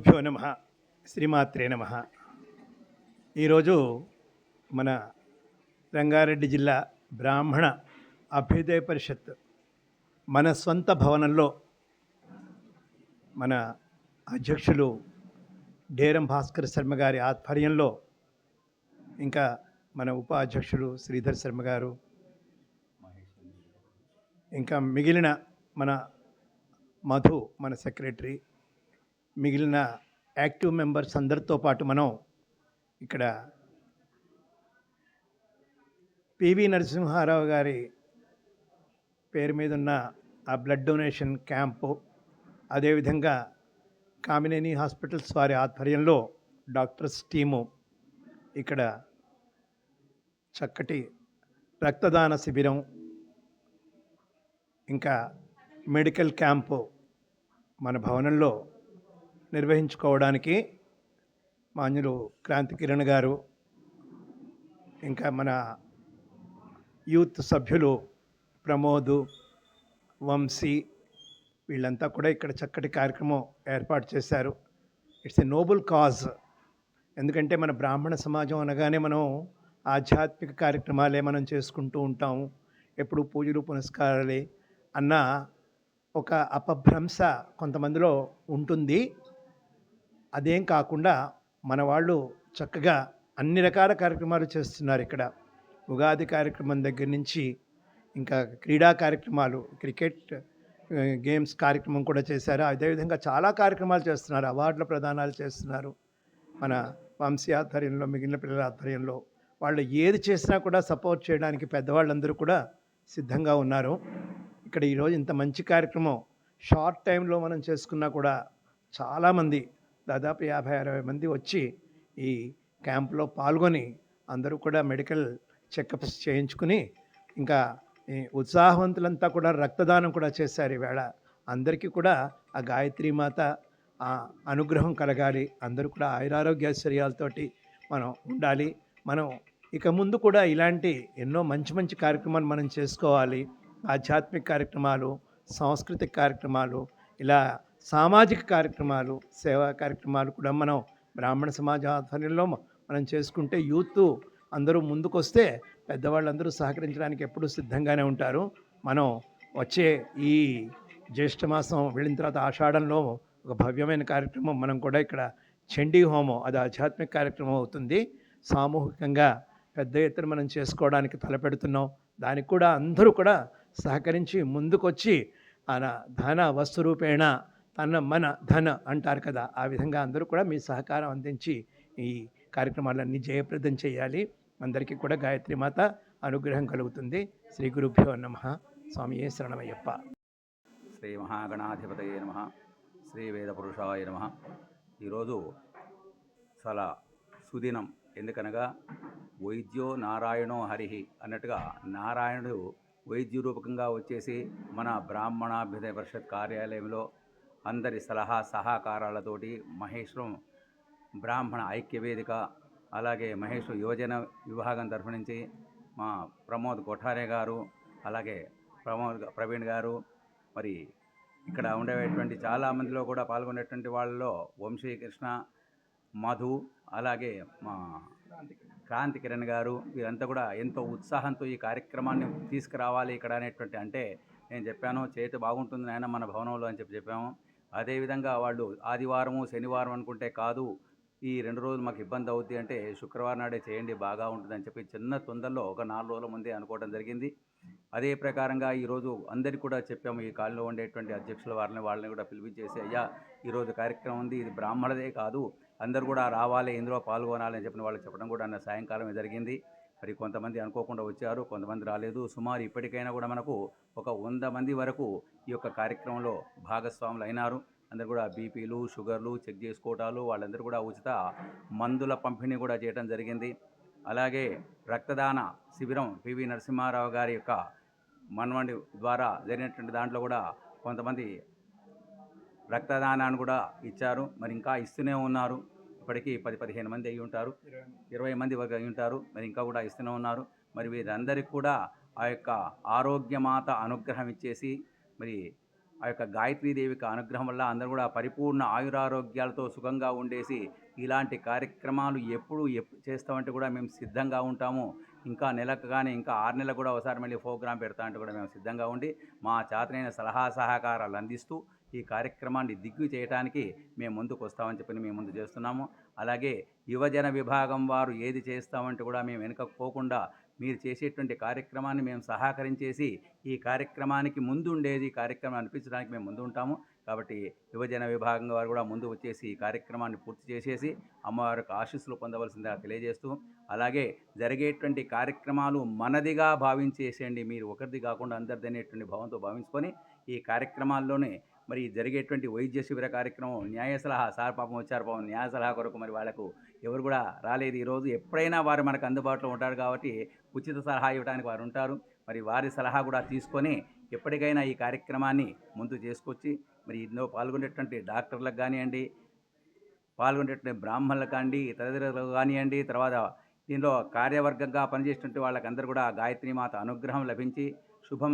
గురుభ్యో నమ శ్రీమాత్రే నమ. ఈరోజు మన రంగారెడ్డి జిల్లా బ్రాహ్మణ అభ్యుదయ పరిషత్ మన సొంత భవనంలో మన అధ్యక్షులు డేరం భాస్కర్ శర్మ గారి ఆధ్వర్యంలో ఇంకా మన ఉపాధ్యక్షులు శ్రీధర్ శర్మ గారు ఇంకా మిగిలిన మన మధు మన సెక్రటరీ మిగిలిన యాక్టివ్ మెంబర్స్ అందరితో పాటు మనం ఇక్కడ పివి నరసింహారావు గారి పేరు మీద ఉన్న ఆ బ్లడ్ డొనేషన్ క్యాంపు అదేవిధంగా కామినేని హాస్పిటల్స్ వారి ఆధ్వర్యంలో డాక్టర్స్ టీము ఇక్కడ చక్కటి రక్తదాన శిబిరం ఇంకా మెడికల్ క్యాంపు మన భవనంలో నిర్వహించుకోవడానికి మాన్యులు క్రాంతి కిరణ్ గారు ఇంకా మన యూత్ సభ్యులు ప్రమోద్ వంశీ వీళ్ళంతా కూడా ఇక్కడ చక్కటి కార్యక్రమం ఏర్పాటు చేశారు. ఇట్స్ ఎ నోబుల్ కాజ్ ఎందుకంటే మన బ్రాహ్మణ సమాజం అనగానే మనం ఆధ్యాత్మిక కార్యక్రమాలే మనం చేసుకుంటూ ఉంటాము ఎప్పుడు పూజలు పునస్కారాలే అన్న ఒక అపభ్రంశ కొంతమందిలో ఉంటుంది. అదేం కాకుండా మన వాళ్ళు చక్కగా అన్ని రకాల కార్యక్రమాలు చేస్తున్నారు ఇక్కడ. ఉగాది కార్యక్రమం దగ్గర నుంచి ఇంకా క్రీడా కార్యక్రమాలు క్రికెట్ గేమ్స్ కార్యక్రమం కూడా చేశారు. అదేవిధంగా చాలా కార్యక్రమాలు చేస్తున్నారు. అవార్డుల ప్రదానాలు చేస్తున్నారు. మన వంశీ ఆధ్వర్యంలో మిగిలిన పిల్లల ఆధ్వర్యంలో వాళ్ళు ఏది చేసినా కూడా సపోర్ట్ చేయడానికి పెద్దవాళ్ళందరూ కూడా సిద్ధంగా ఉన్నారు. ఇక్కడ ఈరోజు ఇంత మంచి కార్యక్రమం షార్ట్ టైంలో మనం చేసుకున్నా కూడా చాలామంది దాదాపు యాభై అరవై మంది వచ్చి ఈ క్యాంప్లో పాల్గొని అందరూ కూడా మెడికల్ చెకప్స్ చేయించుకుని ఇంకా ఈ ఉత్సాహవంతులంతా కూడా రక్తదానం కూడా చేశారు ఈవేళ. అందరికీ కూడా ఆ గాయత్రి మాత ఆ అనుగ్రహం కలగాలి. అందరూ కూడా ఆయురారోగ్యాశ్చర్యాలతోటి మనం ఉండాలి. మనం ఇక ముందు కూడా ఇలాంటి ఎన్నో మంచి మంచి కార్యక్రమాలు మనం చేసుకోవాలి. ఆధ్యాత్మిక కార్యక్రమాలు సాంస్కృతిక కార్యక్రమాలు ఇలా సామాజిక కార్యక్రమాలు సేవా కార్యక్రమాలు కూడా మనం బ్రాహ్మణ సమాజ ఆధ్వర్యంలో మనం చేసుకుంటే యూత్ అందరూ ముందుకొస్తే పెద్దవాళ్ళందరూ సహకరించడానికి ఎప్పుడూ సిద్ధంగానే ఉంటారు. మనం వచ్చే ఈ జ్యేష్ఠ మాసం వెళ్ళిన తర్వాత ఆషాఢంలో ఒక భవ్యమైన కార్యక్రమం మనం కూడా ఇక్కడ చండీ హోమం అది ఆధ్యాత్మిక కార్యక్రమం అవుతుంది. సామూహికంగా పెద్ద ఎత్తున మనం చేసుకోవడానికి తలపెడుతున్నాం. దానికి కూడా అందరూ కూడా సహకరించి ముందుకొచ్చి ఆయన ధన వస్తు రూపేణ అన్న మన ధన అంటారు కదా ఆ విధంగా అందరూ కూడా మీ సహకారం అందించి ఈ కార్యక్రమాలన్నీ జయప్రదం చేయాలి. అందరికీ కూడా గాయత్రి మాత అనుగ్రహం కలుగుతుంది. శ్రీ గురుభ్యో నమ. స్వామి శరణమయ్యప్ప. శ్రీ మహాగణాధిపతయే నమ. శ్రీ వేద పురుషాయ నమ. ఈరోజు చాలా సుదినం. ఎందుకనగా వైద్యో నారాయణో హరిహి అన్నట్టుగా నారాయణుడు వైద్య రూపకంగా వచ్చేసి మన బ్రాహ్మణాభ్యుదయ పరిషత్ కార్యాలయంలో అందరి సలహా సహకారాలతోటి మహేశ్వరం బ్రాహ్మణ ఐక్య వేదిక అలాగే మహేశ్వరం యువజన విభాగం తరఫు నుంచి మా ప్రమోద్ కొఠారే గారు అలాగే ప్రమోద్ ప్రవీణ్ గారు మరి ఇక్కడ ఉండేటువంటి చాలా మందిలో కూడా పాల్గొనేటువంటి వాళ్ళలో వంశీకృష్ణ మధు అలాగే మా క్రాంతి కిరణ్ గారు వీరంతా కూడా ఎంతో ఉత్సాహంతో ఈ కార్యక్రమాన్ని తీసుకురావాలి ఇక్కడ అనేటువంటి అంటే నేను చెప్పాను చేతి బాగుంటుంది నాయన మన భవనంలో అని చెప్పి చెప్పాము. అదేవిధంగా వాళ్ళు ఆదివారము శనివారం అనుకుంటే కాదు ఈ రెండు రోజులు మాకు ఇబ్బంది అవుద్ది అంటే శుక్రవారం నాడే చేయండి బాగా ఉంటుందని చెప్పి చిన్న తొందరలో ఒక నాలుగు రోజుల ముందే అనుకోవడం జరిగింది. అదే ప్రకారంగా ఈరోజు అందరికీ కూడా చెప్పాము ఈ కాలంలో ఉండేటువంటి అధ్యక్షుల వారిని వాళ్ళని కూడా పిలిపించేసి అయ్యా ఈరోజు కార్యక్రమం ఉంది ఇది బ్రాహ్మణదే కాదు అందరూ కూడా రావాలి ఇందులో పాల్గొనాలి అని చెప్పిన వాళ్ళకి చెప్పడం కూడా అన్న సాయంకాలం జరిగింది. మరి కొంతమంది అనుకోకుండా వచ్చారు కొంతమంది రాలేదు. సుమారు ఇప్పటికైనా కూడా మనకు ఒక వంద మంది వరకు ఈ యొక్క కార్యక్రమంలో భాగస్వాములు అయినారు. అందరు కూడా బీపీలు షుగర్లు చెక్ చేసుకోవటాలు వాళ్ళందరూ కూడా ఉచిత మందుల పంపిణీ కూడా చేయడం జరిగింది. అలాగే రక్తదాన శిబిరం పివి నరసింహారావు గారి యొక్క మన్వండి ద్వారా జరిగినటువంటి దాంట్లో కూడా కొంతమంది రక్తదానాన్ని కూడా ఇచ్చారు. మరి ఇంకా ఇస్తూనే ఉన్నారు. ఇప్పటికీ పది పదిహేను మంది అయి ఉంటారు. ఇరవై మంది. వరకు అయి ఉంటారు. మరి ఇంకా కూడా ఇస్తూనే ఉన్నారు. మరి వీరందరికీ కూడా ఆ యొక్క ఆరోగ్యమాత అనుగ్రహం ఇచ్చేసి మరి ఆ యొక్క గాయత్రీదేవికి అనుగ్రహం వల్ల అందరూ కూడా పరిపూర్ణ ఆయురారోగ్యాలతో సుఖంగా ఉండేసి ఇలాంటి కార్యక్రమాలు ఎప్పుడు ఎప్ చేస్తామంటే కూడా మేము సిద్ధంగా ఉంటాము. ఇంకా నెలకు కానీ ఇంకా ఆరు నెలలకు కూడా ఒకసారి మళ్ళీ ప్రోగ్రాం పెడతా అంటే కూడా మేము సిద్ధంగా ఉండి మా చేతనైన సలహా సహకారాలు అందిస్తూ ఈ కార్యక్రమాన్ని దిగ్గు చేయడానికి మేము ముందుకు వస్తామని చెప్పి మేము ముందు చేస్తున్నాము. అలాగే యువజన విభాగం వారు ఏది చేస్తామంటే కూడా మేము వెనుకకు పోకుండా మీరు చేసేటువంటి కార్యక్రమాన్ని మేము సహకరించేసి ఈ కార్యక్రమానికి ముందు ఉండేది ఈ కార్యక్రమం అనిపించడానికి మేము ముందు ఉంటాము. కాబట్టి యువజన విభాగం వారు కూడా ముందు వచ్చేసి ఈ కార్యక్రమాన్ని పూర్తి చేసేసి అమ్మవారికి ఆశీస్సులు పొందవలసిందిగా తెలియజేస్తూ అలాగే జరిగేటువంటి కార్యక్రమాలు మనదిగా భావించేసేయండి. మీరు ఒకరిది కాకుండా అందరిది అనేటువంటి భావంతో భావించుకొని ఈ కార్యక్రమాల్లోనే మరి జరిగేటువంటి వైద్య శిబిర కార్యక్రమం న్యాయ సలహా సార్ పాపం వచ్చారు పాపం న్యాయ సలహా కొరకు మరి వాళ్ళకు ఎవరు కూడా రాలేదు. ఈరోజు ఎప్పుడైనా వారు మనకు అందుబాటులో ఉంటారు కాబట్టి ఉచిత సలహా ఇవ్వడానికి వారు ఉంటారు. మరి వారి సలహా కూడా తీసుకొని ఎప్పటికైనా ఈ కార్యక్రమాన్ని ముందు చేసుకొచ్చి మరి ఇందులో పాల్గొనేటువంటి డాక్టర్లకు కానివ్వండి పాల్గొనేటువంటి బ్రాహ్మణులకు కానివ్వండి తదితరులకు కానివ్వండి తర్వాత దీనిలో కార్యవర్గంగా పనిచేసినటువంటి వాళ్ళకందరూ కూడా గాయత్రి మాత అనుగ్రహం లభించి శుభం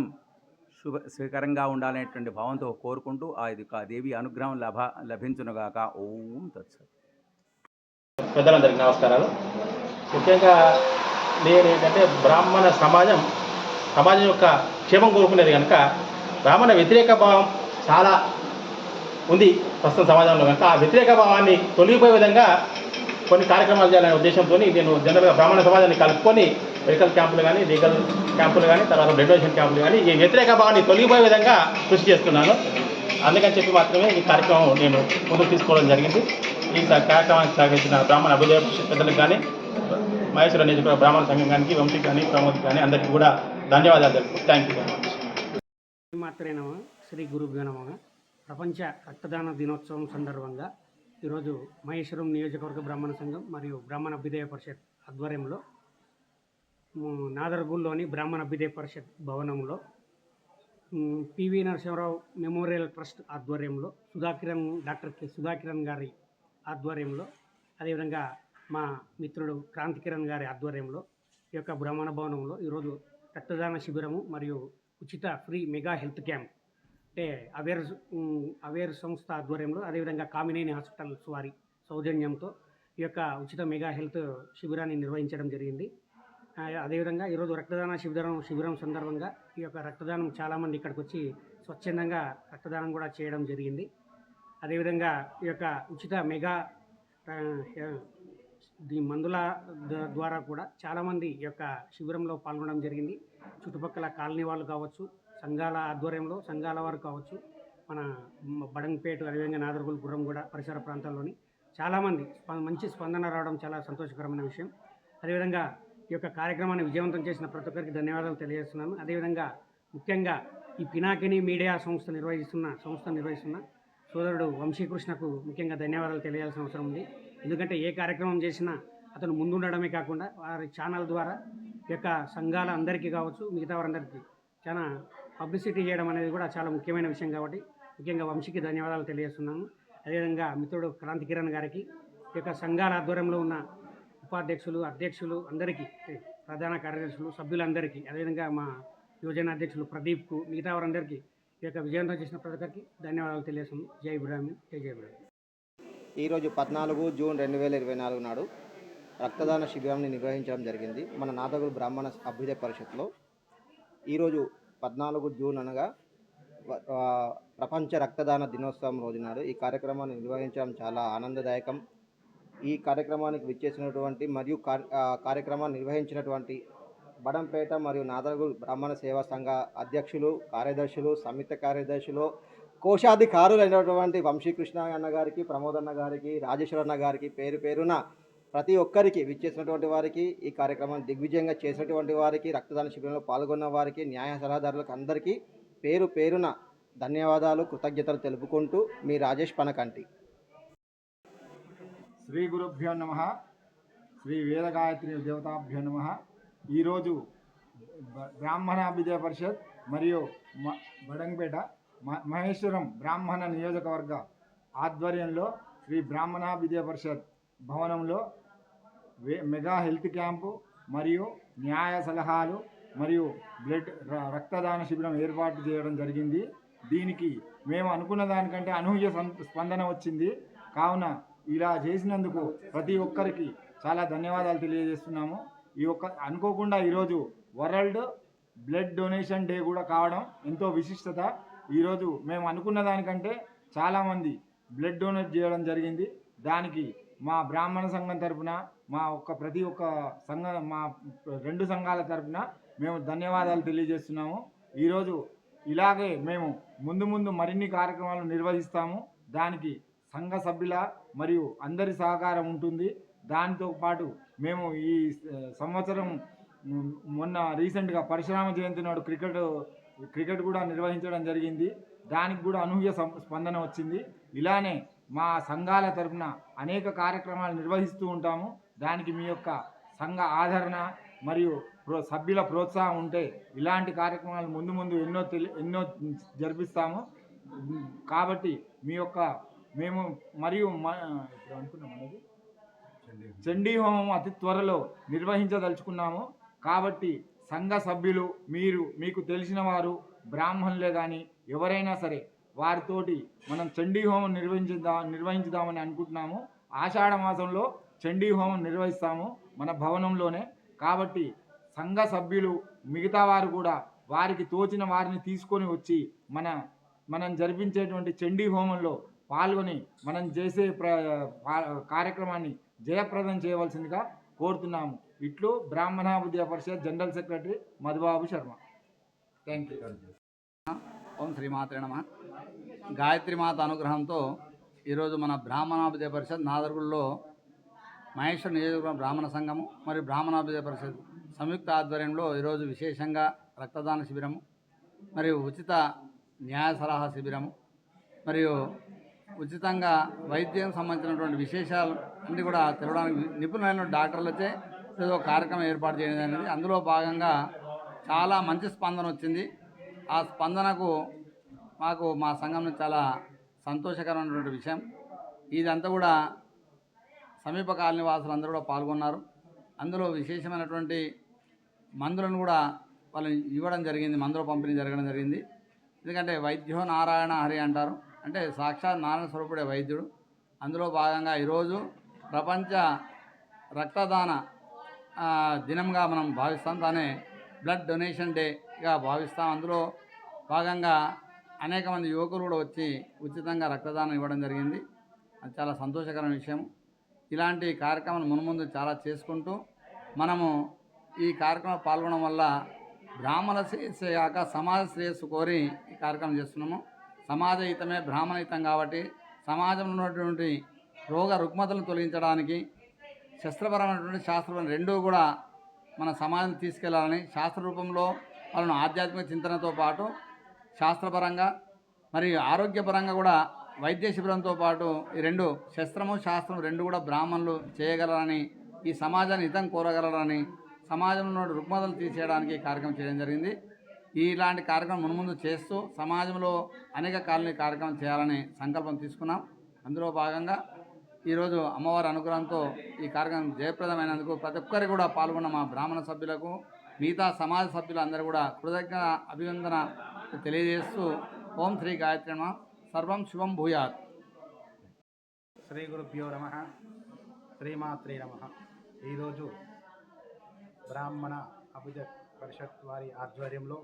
శుభ స్వీకరంగా ఉండాలనేటువంటి భావంతో కోరుకుంటూ ఆ ఇది ఆ దేవి అనుగ్రహం లభ లభించునుగాక. ఓం తత్సత్. పెద్దలందరికీ నమస్కారాలు. ముఖ్యంగా నేను ఏంటంటే బ్రాహ్మణ సమాజం సమాజం యొక్క క్షేమం కోరుకునేది కనుక బ్రాహ్మణ వ్యతిరేక భావం చాలా ఉంది ప్రస్తుతం సమాజంలో కనుక ఆ వ్యతిరేక భావాన్ని తొలగిపోయే విధంగా కొన్ని కార్యక్రమాలు చేయాలనే ఉద్దేశంతో నేను జనరల్గా బ్రాహ్మణ సమాజాన్ని కలుపుకొని మెడికల్ క్యాంపులు కానీ లీగల్ క్యాంపులు కానీ తర్వాత రెడ్యులేషన్ క్యాంపులు కానీ ఈ వ్యతిరేక భావాన్ని తొలగిపోయే విధంగా కృషి చేస్తున్నాను. అందుకని చెప్పి మాత్రమే ఈ కార్యక్రమం నేను ముందుకు తీసుకోవడం జరిగింది. ఈ కార్యక్రమానికి సహకరించిన బ్రాహ్మణ అభిజయ పెద్దలకు కానీ మహేశ్వర నియోజకవర్గ బ్రాహ్మణ సంఘం కానీ వంశీ కానీ ప్రమోద్ కానీ అందరికీ కూడా ధన్యవాదాలు. తెలుపు థ్యాంక్ యూ వెరీ మచ్ మాత్రే నమ. శ్రీ గురుభ్యో నమ. ప్రపంచ రక్తదాన దినోత్సవం సందర్భంగా ఈరోజు మహేశ్వరం నియోజకవర్గ బ్రాహ్మణ సంఘం మరియు బ్రాహ్మణ అభ్యుదయ పరిషత్ ఆధ్వర్యంలో నాదర్గూల్లోని బ్రాహ్మణ అభ్యుదయ పరిషత్ భవనంలో పివి నరసింహరావు మెమోరియల్ ట్రస్ట్ ఆధ్వర్యంలో సుధాకిరణ్ డాక్టర్ కె. సుధాకిరణ్ గారి ఆధ్వర్యంలో అదేవిధంగా మా మిత్రుడు క్రాంతికిరణ్ గారి ఆధ్వర్యంలో ఈ యొక్క బ్రాహ్మణ భవనంలో ఈరోజు రక్తదాన శిబిరము మరియు ఉచిత ఫ్రీ మెగా హెల్త్ క్యాంప్ అంటే అవేర్ అవేర్ సంస్థ ఆధ్వర్యంలో అదేవిధంగా కామినేని హాస్పిటల్స్ వారి సౌజన్యంతో ఈ యొక్క ఉచిత మెగా హెల్త్ శిబిరాన్ని నిర్వహించడం జరిగింది. అదేవిధంగా ఈరోజు రక్తదాన శిబిరం శిబిరం సందర్భంగా ఈ యొక్క రక్తదానం చాలామంది ఇక్కడికి వచ్చి స్వచ్ఛందంగా రక్తదానం కూడా చేయడం జరిగింది. అదేవిధంగా ఈ యొక్క ఉచిత మెగా ఈ మందుల ద్వారా కూడా చాలామంది ఈ యొక్క శిబిరంలో పాల్గొనడం జరిగింది. చుట్టుపక్కల కాలనీ వాళ్ళు కావచ్చు సంఘాల ఆధ్వర్యంలో సంఘాల వారు కావచ్చు మన బడంపేట అదేవిధంగా నాదర్గుల్ గుర్రం కూడా పరిసర ప్రాంతాల్లోని చాలామంది స్ప- మంచి స్పందన రావడం చాలా సంతోషకరమైన విషయం. అదేవిధంగా ఈ యొక్క కార్యక్రమాన్ని విజయవంతం చేసిన ప్రతి ఒక్కరికి ధన్యవాదాలు తెలియజేస్తున్నాను. అదేవిధంగా ముఖ్యంగా ఈ పినాకిని మీడియా సంస్థ నిర్వహిస్తున్న సంస్థ నిర్వహిస్తున్న సోదరుడు వంశీకృష్ణకు ముఖ్యంగా ధన్యవాదాలు తెలియాల్సిన అవసరం ఉంది. ఎందుకంటే ఏ కార్యక్రమం చేసినా అతను ముందుండడమే కాకుండా వారి ఛానల్ ద్వారా ఈ యొక్క సంఘాల అందరికీ కావచ్చు మిగతా వారందరికీ చాలా పబ్లిసిటీ చేయడం అనేది కూడా చాలా ముఖ్యమైన విషయం కాబట్టి ముఖ్యంగా వంశీకి ధన్యవాదాలు తెలియజేస్తున్నాను. అదేవిధంగా మిత్రుడు క్రాంతి కిరణ్ గారికి ఈ యొక్క సంఘాల ఆధ్వర్యంలో ఉన్న ఉపాధ్యక్షులు అధ్యక్షులు అందరికీ ప్రధాన కార్యదర్శులు సభ్యులందరికీ అదేవిధంగా మా యువజన అధ్యక్షులు ప్రదీప్కు మిగతా వారందరికీ ఈ యొక్క విజయంతో చేసిన ప్రతి ఒక్కరికి ధన్యవాదాలు తెలియజేస్తున్నాను. జై ఇబ్రాహిం జై జై ఇబ్రాహిం ఈరోజు పద్నాలుగు జూన్ రెండు వేల ఇరవై నాలుగు నాడు రక్తదాన శిబిరాన్ని నిర్వహించడం జరిగింది మన నాదగులు బ్రాహ్మణ అభ్యుదయ పరిషత్లో ఈరోజు పద్నాలుగు జూన్ అనగా ప్రపంచ రక్తదాన దినోత్సవం రోజు నాడు ఈ కార్యక్రమాన్ని నిర్వహించడం చాలా ఆనందదాయకం. ఈ కార్యక్రమానికి విచ్చేసినటువంటి మరియు కార్యక్రమాన్ని నిర్వహించినటువంటి బడంపేట మరియు నాదగులు బ్రాహ్మణ సేవా సంఘ అధ్యక్షులు కార్యదర్శులు సంయుక్త కార్యదర్శులు కోశాధికారులైనటువంటి వంశీకృష్ణ అన్న గారికి ప్రమోద్ అన్న గారికి రాజేశ్వర అన్న గారికి పేరు పేరున ప్రతి ఒక్కరికి విచ్చేసినటువంటి వారికి ఈ కార్యక్రమాన్ని దిగ్విజయంగా చేసినటువంటి వారికి రక్తదాన శిబిరంలో పాల్గొన్న వారికి న్యాయ సలహాదారులకు అందరికీ పేరు పేరున ధన్యవాదాలు కృతజ్ఞతలు తెలుపుకుంటూ మీ రాజేష్ పనకంటి. శ్రీ గురుభ్యో నమ. శ్రీ వేదగాయత్రి దేవతాభ్యో నమ. ఈరోజు బ్రాహ్మణాభిదయ బ్రాహ్మణ పరిషత్ మరియు బడంపేట బడంగపేట మహేశ్వరం బ్రాహ్మణ నియోజకవర్గ ఆధ్వర్యంలో శ్రీ బ్రాహ్మణాభ్యుదయ పరిషత్ భవనంలో మెగా హెల్త్ క్యాంపు మరియు న్యాయ సలహాలు మరియు బ్లడ్ ర- రక్తదాన శిబిరం ఏర్పాటు చేయడం జరిగింది. దీనికి మేము అనుకున్న దానికంటే అనూహ్య స్పందన వచ్చింది. కావున ఇలా చేసినందుకు ప్రతి ఒక్కరికి చాలా ధన్యవాదాలు తెలియజేస్తున్నాము. ఈ ఒక్క అనుకోకుండా ఈరోజు వరల్డ్ బ్లడ్ డొనేషన్ డే కూడా కావడం ఎంతో విశిష్టత. ఈరోజు మేము అనుకున్న దానికంటే చాలామంది బ్లడ్ డొనేట్ చేయడం జరిగింది. దానికి మా బ్రాహ్మణ సంఘం తరపున మా ఒక్క ప్రతి ఒక్క సంఘ మా రెండు సంఘాల తరపున మేము ధన్యవాదాలు తెలియజేస్తున్నాము. ఈరోజు ఇలాగే మేము ముందు ముందు మరిన్ని కార్యక్రమాలు నిర్వహిస్తాము. దానికి సంఘ సభ్యుల మరియు అందరి సహకారం ఉంటుంది. దానితో పాటు మేము ఈ సంవత్సరం మొన్న రీసెంట్గా పరశురామ జయంతి నాడు క్రికెట్ క్రికెట్ కూడా నిర్వహించడం జరిగింది. దానికి కూడా అనూహ్య స్పందన వచ్చింది. ఇలానే మా సంఘాల తరపున అనేక కార్యక్రమాలు నిర్వహిస్తూ ఉంటాము. దానికి మీ యొక్క సంఘ ఆదరణ మరియు ప్రో సభ్యుల ప్రోత్సాహం ఉంటే ఇలాంటి కార్యక్రమాలు ముందు ముందు ఎన్నో తెలి ఎన్నో జరిపిస్తాము. కాబట్టి మీ యొక్క మేము మరియు మ- ఇప్పుడు అనుకున్నాం అనేది? చండీ హోమం అతి త్వరలో నిర్వహించదలుచుకున్నాము. కాబట్టి సంఘ సభ్యులు మీరు మీకు తెలిసిన వారు బ్రాహ్మణులే కానీ ఎవరైనా సరే వారితోటి మనం చండీ హోమం నిర్వహించుదా నిర్వహించుదామని అనుకుంటున్నాము. ఆషాఢ మాసంలో చండీ హోమం నిర్వహిస్తాము మన భవనంలోనే. కాబట్టి సంఘ సభ్యులు మిగతా వారు కూడా వారికి తోచిన వారిని తీసుకొని వచ్చి మన మనం జరిపించేటువంటి చండీ హోమంలో పాల్గొని మనం చేసే ప్ర కార్యక్రమాన్ని జయప్రదం చేయవలసిందిగా కోరుతున్నాము. ఇట్లు Brahmana Parishad general secretary Madhubabu Sharma. Thank you ఓం శ్రీమాత్రే నమ. గాయత్రి మాత అనుగ్రహంతో ఈరోజు మన బ్రాహ్మణాభ్యుదయ పరిషత్ నాదర్గుల్లో మహేశ్వర నియోజకవర్గం బ్రాహ్మణ సంఘము మరియు బ్రాహ్మణాభ్యుదయ పరిషత్ సంయుక్త ఆధ్వర్యంలో ఈరోజు విశేషంగా రక్తదాన శిబిరము మరియు ఉచిత న్యాయ సలహా శిబిరము మరియు ఉచితంగా వైద్యం సంబంధించినటువంటి విశేషాలు అన్నీ కూడా తెలవడానికి నిపుణులైన డాక్టర్లచే ఏదో కార్యక్రమం ఏర్పాటు చేయడం అనేది అందులో భాగంగా చాలా మంచి స్పందన వచ్చింది. ఆ స్పందనకు మాకు మా సంఘం చాలా సంతోషకరమైనటువంటి విషయం. ఇదంతా కూడా సమీప కాలనీ వాసులు అందరూ కూడా పాల్గొన్నారు. అందులో విశేషమైనటువంటి మందులను కూడా వాళ్ళు ఇవ్వడం జరిగింది. మందుల పంపిణీ జరగడం జరిగింది. ఎందుకంటే వైద్యో నారాయణ హరి అంటారు. అంటే సాక్షాత్ నారాయణ స్వరూపుడే వైద్యుడు. అందులో భాగంగా ఈరోజు ప్రపంచ రక్తదాన దినంగా మనం భావిస్తాం. దానే బ్లడ్ డొనేషన్ డేగా భావిస్తాం. అందులో భాగంగా అనేక మంది యువకులు కూడా వచ్చి ఉచితంగా రక్తదానం ఇవ్వడం జరిగింది. అది చాలా సంతోషకరమైన విషయం. ఇలాంటి కార్యక్రమాలు మున్ముందు చాలా చేసుకుంటూ మనము ఈ కార్యక్రమం పాల్గొనడం వల్ల బ్రాహ్మణ శ్రేయస్సు కాక సమాజ శ్రేయస్సు కోరి ఈ కార్యక్రమం చేస్తున్నాము. సమాజ హితమే బ్రాహ్మణ హితం కాబట్టి సమాజంలో ఉన్నటువంటి రోగ రుగ్మతలను తొలగించడానికి శస్త్రపరమైనటువంటి శాస్త్రం రెండూ కూడా మన సమాజం తీసుకెళ్ళాలని శాస్త్ర రూపంలో వాళ్ళను ఆధ్యాత్మిక చింతనతో పాటు శాస్త్రపరంగా మరియు ఆరోగ్యపరంగా కూడా వైద్య శిబిరంతో పాటు ఈ రెండు శస్త్రము శాస్త్రం రెండు కూడా బ్రాహ్మణులు చేయగలరని ఈ సమాజాన్ని హితం కోరగలరని సమాజంలో రుగ్మతలు తీసేయడానికి కార్యక్రమం చేయడం జరిగింది. ఇలాంటి కార్యక్రమం మున్ముందు చేస్తూ సమాజంలో అనేక కాలనీ కార్యక్రమం చేయాలని సంకల్పం తీసుకున్నాం. అందులో భాగంగా ఈరోజు అమ్మవారి అనుగ్రహంతో ఈ కార్యక్రమం జయప్రదమైనందుకు ప్రతి ఒక్కరు కూడా పాల్గొన్న మా బ్రాహ్మణ సభ్యులకు మిగతా సమాజ సభ్యులందరూ కూడా కృతజ్ఞ అభివందన తెలియజేస్తూ ఓం శ్రీ గాయత్రి నమ సర్వం శుభం భూయాత్. శ్రీ గురుభ్యో నమ శ్రీమాత్రి నమ. ఈరోజు బ్రాహ్మణ అభిజ పరిషత్ వారి ఆధ్వర్యంలో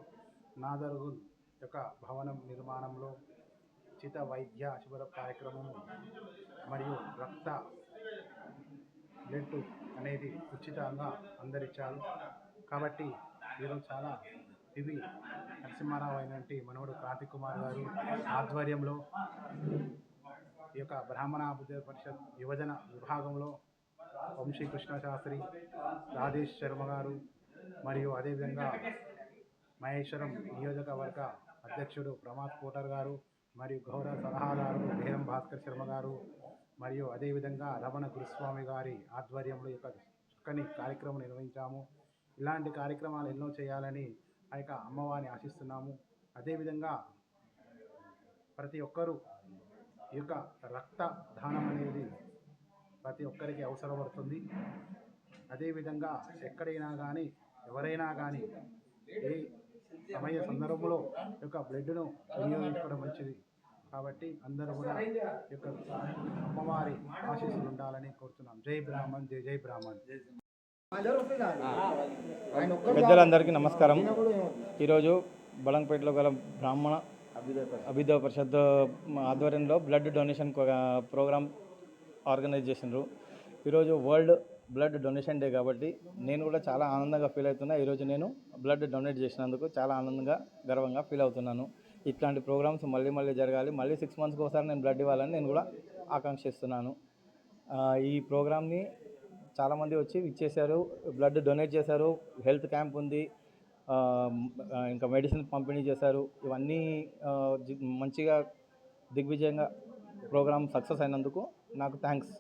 నాదరుగుల్ యొక్క భవనం నిర్మాణంలో ఉచిత వైద్య శిబిర కార్యక్రమము మరియు రక్త బ్లడ్ అనేది ఉచితంగా అందరిచ్చారు. కాబట్టి ఈరోజు చాలా ఇవి నరసింహారావు అయినటువంటి మనవడు క్రాంతి కుమార్ గారు ఆధ్వర్యంలో ఈ యొక్క బ్రాహ్మణ అభివృద్ధి పరిషత్ యువజన విభాగంలో వంశీ కృష్ణ శాస్త్రి రాజేష్ శర్మ గారు మరియు అదేవిధంగా మహేశ్వరం నియోజకవర్గ అధ్యక్షుడు ప్రమాద్ కోటర్ గారు మరియు గౌరవ సలహాదారు బేరం భాస్కర్ శర్మ గారు మరియు అదేవిధంగా రమణ గురుస్వామి గారి ఆధ్వర్యంలో యొక్క చక్కని కార్యక్రమం నిర్వహించాము. ఇలాంటి కార్యక్రమాలు ఎన్నో చేయాలని ఆ యొక్క అమ్మవారిని ఆశిస్తున్నాము. అదేవిధంగా ప్రతి ఒక్కరూ ఈ యొక్క రక్త దానం అనేది ప్రతి ఒక్కరికి అవసరపడుతుంది. అదేవిధంగా ఎక్కడైనా కానీ ఎవరైనా కానీ ఏ సమయ సందర్భంలో యొక్క బ్లడ్ను వినియోగించుకోవడం మంచిది. కాబట్టి అందరూ కూడా యొక్క అమ్మవారి ఆశీస్సులు ఉండాలని కోరుతున్నాం. జై బ్రాహ్మణ్ జై జై బ్రాహ్మణ్. పెద్దలందరికీ నమస్కారం. ఈరోజు బలంపేటలో గల బ్రాహ్మణ అభిదవ పరిషత్ ఆధ్వర్యంలో బ్లడ్ డొనేషన్ ప్రోగ్రామ్ ఆర్గనైజ్ చేసినారు ఈరోజు వరల్డ్ బ్లడ్ డొనేషన్ డే కాబట్టి నేను కూడా చాలా ఆనందంగా ఫీల్ అవుతున్నా. ఈరోజు నేను బ్లడ్ డొనేట్ చేసినందుకు చాలా ఆనందంగా గర్వంగా ఫీల్ అవుతున్నాను. ఇట్లాంటి ప్రోగ్రామ్స్ మళ్ళీ మళ్ళీ జరగాలి. మళ్ళీ సిక్స్ మంత్స్కి ఒకసారి నేను బ్లడ్ ఇవ్వాలని నేను కూడా ఆకాంక్షిస్తున్నాను. ఈ ప్రోగ్రామ్ని చాలామంది వచ్చి ఇచ్చేశారు. బ్లడ్ డొనేట్ చేశారు. హెల్త్ క్యాంప్ ఉంది. ఇంకా మెడిసిన్ పంపిణీ చేశారు. ఇవన్నీ మంచిగా దిగ్విజయంగా ప్రోగ్రామ్ సక్సెస్ అయినందుకు నాకు థ్యాంక్స్